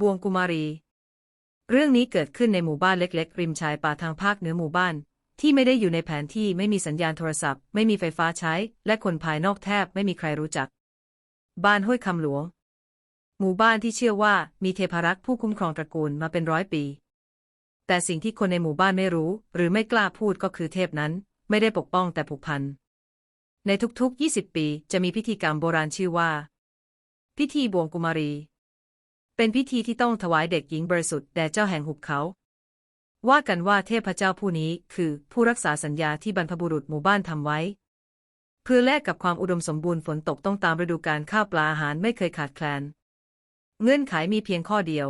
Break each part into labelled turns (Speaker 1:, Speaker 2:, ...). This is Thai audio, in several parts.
Speaker 1: บวงกุมารี เรื่องนี้เกิดขึ้นในหมู่บ้านเล็ก ๆ ริมชายป่าทางภาคเหนือหมู่บ้าน ที่ไม่ได้อยู่ในแผนที่ไม่มีสัญญาณโทรศัพท์ ไม่มีไฟฟ้าใช้ และคนภายนอกแทบไม่มีใครรู้จัก บ้านห้วยคำหลวง หมู่บ้านที่เชื่อว่ามีเทพารักษ์ผู้คุ้มครองตระกูลมาเป็นร้อยปี แต่สิ่งที่คนในหมู่บ้านไม่รู้ หรือไม่กล้าพูดก็คือเทพนั้น ไม่ได้ปกป้องแต่ผูกพันในทุกๆ 20 ปีจะมีพิธีกรรมโบราณชื่อว่า พิธีบวงกุมารี เป็นพิธีที่ต้องถวายเด็กหญิงบริสุทธิ์แด่เจ้าแห่งหุบเขา ว่ากันว่าเทพเจ้าผู้นี้คือผู้รักษาสัญญาที่บรรพบุรุษหมู่บ้านทำไว้ เพื่อแลกกับความอุดมสมบูรณ์ฝนตกต้องตามฤดูกาลข้าวปลาอาหารไม่เคยขาดแคลน เงื่อนไขมีเพียงข้อเดียว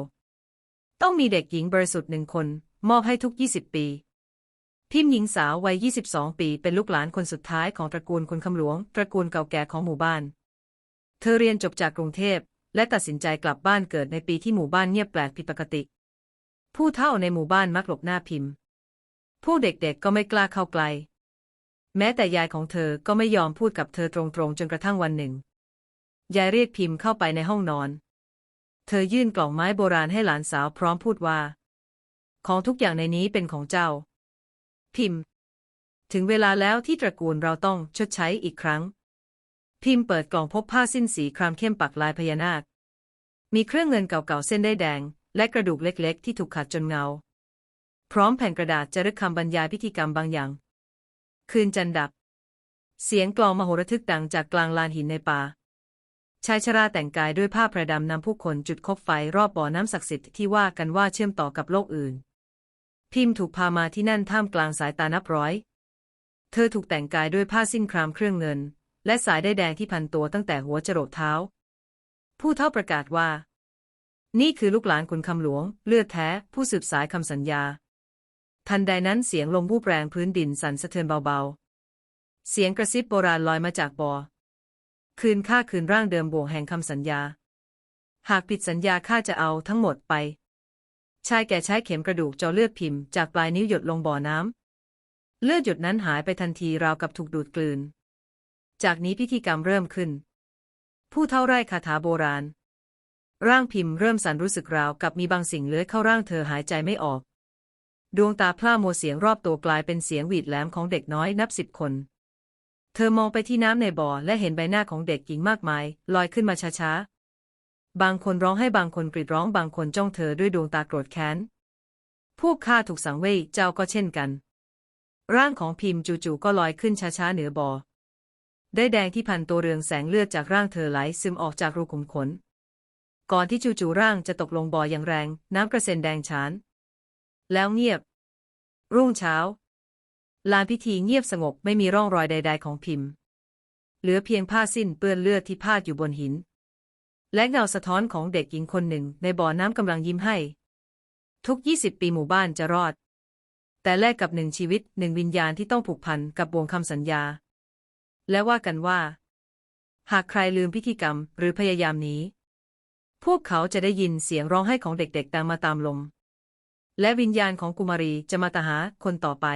Speaker 1: ต้องมีเด็กหญิงบริสุทธิ์หนึ่งคน มอบให้ทุก 20 ปี พิมพ์หญิงสาววัย 22 ปีเป็นลูกหลานคนสุดท้ายของตระกูลคนคำหลวง ตระกูลเก่าแก่ของหมู่บ้าน เธอเรียนจบจากกรุงเทพ และตัดสินใจกลับบ้านเกิดในปีที่หมู่บ้านเงียบแปลกผิดปกติ ผู้เฒ่าในหมู่บ้านมักหลบหน้าพิมพ์ ผู้เด็กๆก็ไม่กล้าเข้าใกล้แม้แต่ยายของเธอก็ไม่ยอมพูดกับเธอตรงๆ จนกระทั่งวันหนึ่ง ยายเรียกพิมพ์เข้าไปในห้องนอน เธอยื่นกล่องไม้โบราณให้หลานสาวพร้อมพูดว่า ของทุกอย่างในนี้เป็นของเจ้า พิมพ์ ถึงเวลาแล้วที่ตระกูลเราต้องชดใช้อีกครั้ง พิมพ์เปิดกล่องพบผ้าสิ้นสีครามเข้มปักลายพญานาค มีเครื่องเงินเก่าๆเส้นได้แดง และกระดูกเล็กๆ ที่ถูกขัดจนเงา พร้อมแผ่นกระดาษจารึกคำบรรยายพิธีกรรมบางอย่าง คืนจันดับ เสียงกลองมโหระทึกดังจากกลางลานหินในป่าชายชราแต่งกายด้วยผ้าประดำนำผู้คนจุดคบไฟรอบบ่อน้ำศักดิ์สิทธิ์ที่ว่ากันว่าเชื่อมต่อกับโลกอื่น พิมพ์ถูกพามาที่นั่นท่ามกลางสายตานับร้อย เธอถูกแต่งกายด้วยผ้าสิ้นครามเครื่องเงิน และสายได้แดงที่พันตัวตั้งแต่หัวจรดเท้า ผู้เท่าประกาศว่า นี่คือลูกหลานขุนคำหลวง เลือดแท้ ผู้สืบสายคำสัญญา ทันใดนั้นเสียงลมวูบแรงพื้นดินสั่นสะเทือนเบาๆ เสียงกระซิบโบราณลอยมาจากบ่อคืนข้าคืนร่างเดิมบ่วงแห่งคำสัญญา หากผิดสัญญาข้าจะเอาทั้งหมดไป ชายแก่ใช้เข็มกระดูกเจาะเลือดพิมพ์จากปลายนิ้วหยดลงบ่อน้ำเลือดหยดนั้นหายไปทันทีราวกับถูกดูดกลืน จากนี้พิธีกรรมเริ่มขึ้น ผู้เท่าไร่คาถาโบราณ ร่างพิมพ์เริ่มสั่นรู้สึกราวกับมีบางสิ่งเลื้อยเข้าร่างเธอหายใจไม่ออก ดวงตาพร่ามัวเสียงรอบตัวกลายเป็นเสียงหวีดแหลมของเด็กน้อยนับสิบคน เธอมองไปที่น้ำในบ่อและเห็นใบหน้าของเด็กหญิงมากมาย ลอยขึ้นมาช้าๆ บางคนร้องให้บางคนกรีดร้องบางคนจ้องเธอด้วยดวงตาโกรธแค้น พวกข้าถูกสังเวยเจ้าก็เช่นกัน ร่างของพิมพ์จู่ๆก็ลอยขึ้นช้าๆเหนือบ่อ ได้แดงที่พันตัวเรืองแสงเลือดจากร่างเธอไหลซึมออกจากรูขุมขน ก่อนที่จู่ๆร่างจะตกลงบ่ออย่างแรง น้ำกระเซ็นแดงฉาน แล้วเงียบ รุ่งเช้า ลานพิธีเงียบสงบไม่มีร่องรอยใด ๆ ของพิมพ์ เหลือเพียงผ้าสิ้นเปื้อนเลือดที่พาดอยู่บนหิน และเงาสะท้อนของเด็กหญิงคนหนึ่งในบ่อน้ำกำลังยิ้มให้ ทุกยี่สิบปีหมู่บ้านจะรอด แต่แลกกับหนึ่งชีวิตหนึ่งวิญญาณที่ต้องผูกพันกับบวงคำสัญญา และว่ากันว่า หากใครลืมพิธีกรรมหรือพยายามหนีพวกเขาจะได้ยินเสียงร้องไห้ของเด็กๆตามมาตามลม และวิญญาณของกุมารีจะมาตาหาคนต่อไป